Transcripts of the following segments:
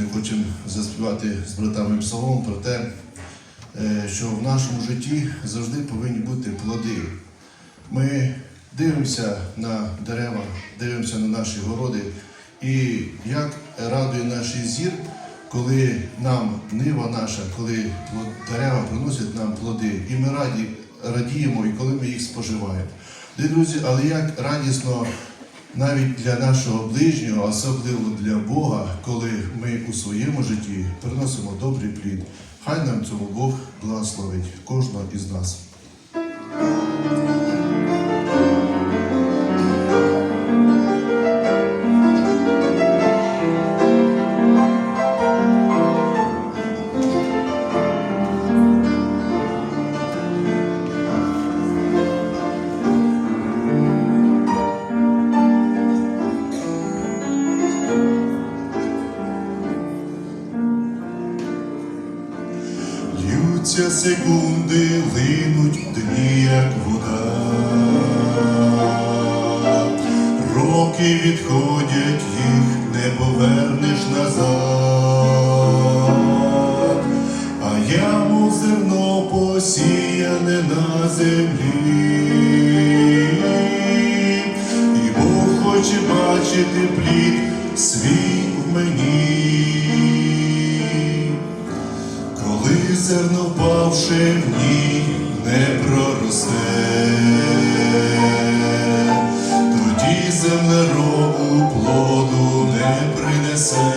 ми хочемо заспівати з братами псалом про те, е, що в нашому житті завжди повинні бути плоди. Ми дивимося на дерева, дивимося на наші городи, і як радує наш зір, коли нам нива наша, коли дерева приносять нам плоди, і ми раді, радіємо, і коли ми їх споживаємо. Друзі, але як радісно навіть для нашого ближнього, особливо для Бога, коли ми у своєму житті приносимо добрий плід. Хай нам цьому Бог благословить кожного із нас. Льються секунди, линуть дні, як вода. Роки відходять, їх не повернеш назад. А я, зерно посіяне на землі. І Бог хоче бачити плід свій ній не проросте, тоді землеробу плоду не принесе.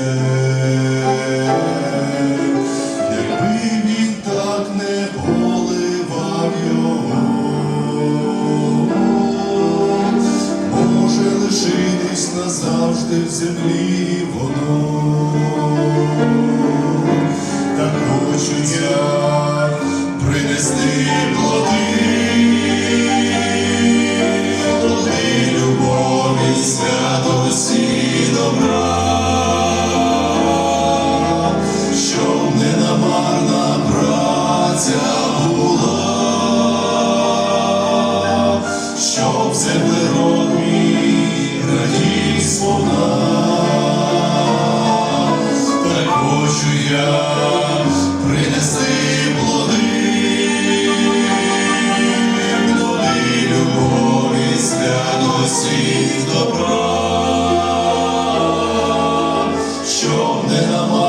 Якби він так не поливав його, може лишитись назавжди в землі воно принести щоб не намарна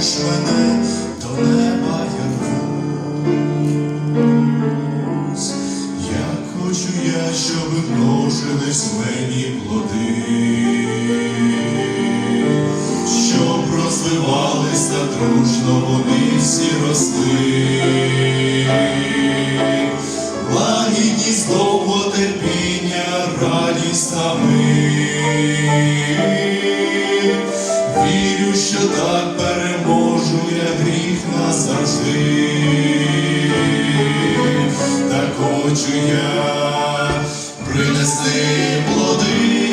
бачиш мене, до неба я рвусь. Як хочу я, щоб множились мені плоди, щоб розвивались та дружно вони всі росли. Так переможу я гріх назавжди. Так хочу я принести плоди,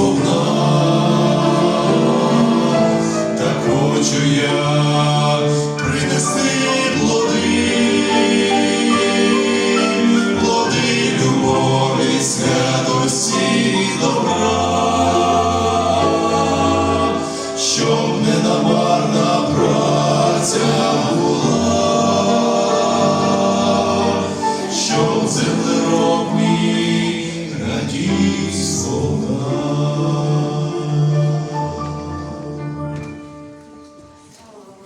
радів сповна. Так хочу я принести